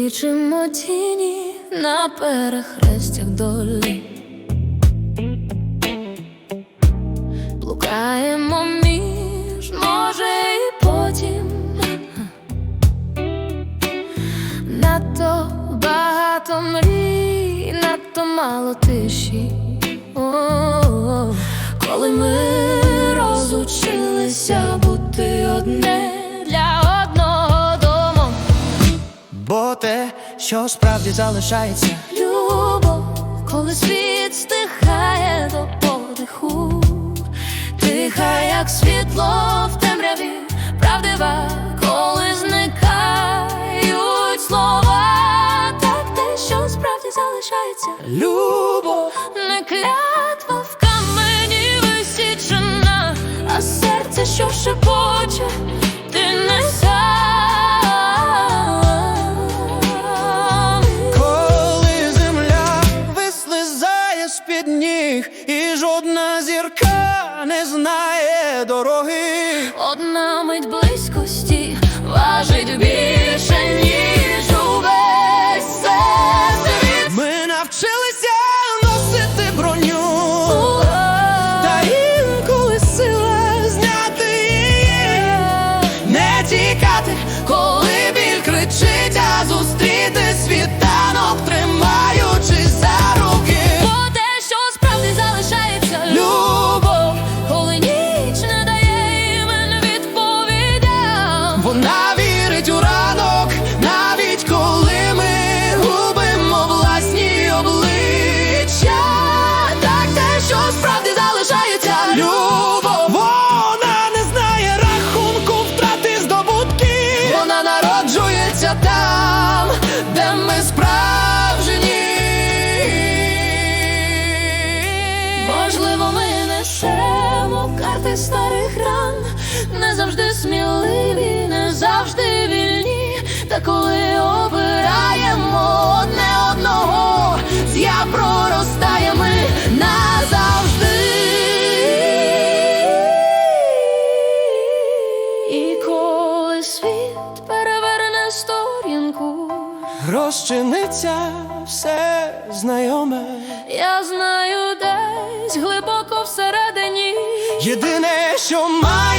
Лічимо тіні на перехрестях долі. Блукаємо між, може, і потім. Надто багато мрій, надто мало тиші. О, коли ми розучилися бути одне що справді залишається, Любов, коли світ стихає до подиху, тиха, як світло в темряві, правдива, коли зникають слова, так те, що справді залишається. любов, Не клятва в камені висічена, а серце, що шепоче, з-під ніг, і жодна зірка не знає дороги. Одна мить близькості важить більше, ніж увесь світ Ми навчилися карти старих ран, не завжди сміливі, не завжди вільні. Та коли обираємо одне одного, з'я проростає ми назавжди. І коли світ переверне сторінку. Розчиниться все знайоме. Я знаю десь глибоко Jedyne, sio ma